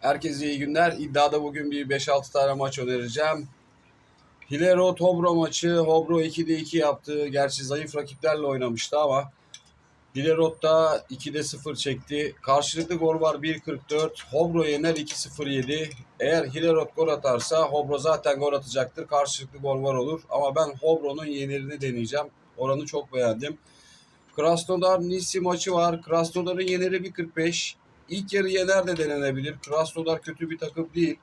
Herkese iyi günler. İddiada bugün bir 5-6 tane maç önereceğim. Hilero Hobro maçı. Hobro 2'de 2 yaptı. Gerçi zayıf rakiplerle oynamıştı ama Hilerot da 2'de 0 çekti. Karşılıklı gol var 1.44. Hobro yener 2-0 yedi. Eğer Hilerot gol atarsa Hobro zaten gol atacaktır. Karşılıklı gol var olur. Ama ben Hobro'nun yenerini deneyeceğim. Oranı çok beğendim. Krasnodar Nisi maçı var. Krasnodar'ın yeneri 1.45. İlk yarı yener de denenebilir. Krasnodar kötü bir takım değil.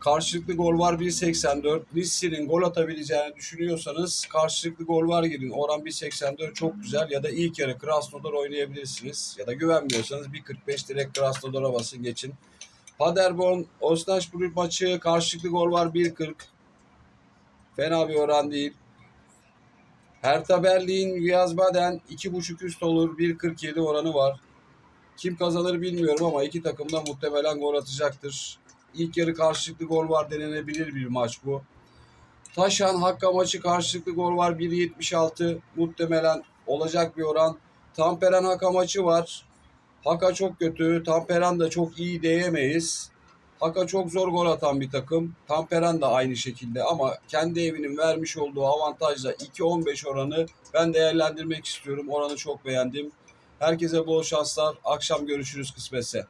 Karşılıklı gol var 1.84. Nissi'nin gol atabileceğini düşünüyorsanız karşılıklı gol var girin. Oran 1.84 çok güzel. Ya da ilk yarı Krasnodar oynayabilirsiniz. Ya da güvenmiyorsanız 1.45 direkt Krasnodar'a basın geçin. Paderborn Osnabrück maçı karşılıklı gol var 1.40. Fena bir oran değil. Hertha Berlin, Wiesbaden 2.5 üst olur. 1.47 oranı var. Kim kazanır bilmiyorum ama iki takım da muhtemelen gol atacaktır. İlk yarı karşılıklı gol var denenebilir bir maç bu. Taşan Hakka maçı karşılıklı gol var 1.76 muhtemelen olacak bir oran. Tamperen Haka maçı var. Haka çok kötü. Tamperen da çok iyi diyemeyiz. Haka çok zor gol atan bir takım. Tamperen de aynı şekilde ama kendi evinin vermiş olduğu avantajla 2.15 oranı ben değerlendirmek istiyorum. Oranı çok beğendim. Herkese bol şanslar. Akşam görüşürüz kısmetse.